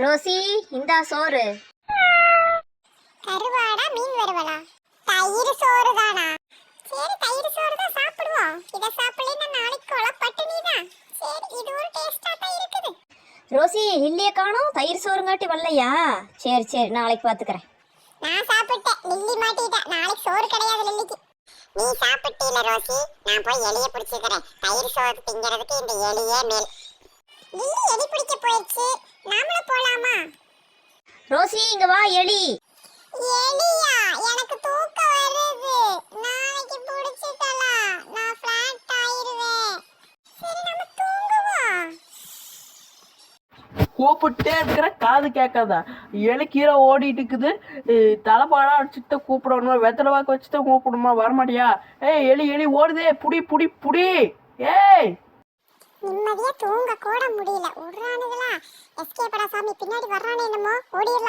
Rousey இந்தா சோறு. கருவாடா மீன் வறுவலா? தயிர் சோறு தானா? சரி தயிர் சோறு தான் சாப்பிடுவோம். இத சாப்பிடலைன்னா நாளைக்கு கொலை பட்டினி தான். சரி இது ஒரு டேஸ்டா தான் இருக்குது. ரோசி இல்லையே காணோம் தயிர் சோறுங்காட்டி வரலையா? சரி சரி நாளைக்கு பார்த்துக்கிறேன் நான் சாப்பிட்டேன். லில்லி மாட்டிட்டா. நாளைக்கு சோறு கிடையாது லில்லிக்கு. நீ சாப்பிட்டீல ரோசி? நான் போய் எலிய பிடிச்சிக்கிறேன். தயிர் சோறு திங்கிறதுக்கு இந்த எலியே மேல். லில்லி எலி பிடிக்க போயிடுச்சு. ரோசி இங்க வா எலி. எலியா எனக்கு தூக்கம் வருது. நாளைக்கு பிடிச்சிக்கலாம் நான் ஃபிளாட் ஆயிருவேன். சரி நம்ம தூங்குவோம். கூப்பிட்டே இருக்கிற காது கேட்காதா? எலி கீழே ஓடிட்டு இருக்குது. தலைப்பாடா அடிச்சுட்டு கூப்பிடணும்? வெத்தலை வாக்கு வச்சுட்டு கூப்பிடணுமா? வரமாட்டியா? ஏய் எலி எலி ஓடுதே. புடி புடி புடி. ஏய். நிம்மதியா தூங்க கூட முடியல. படா சாமி பின்னாடி வர்றானே என்னமோ ஓடிடலாம்.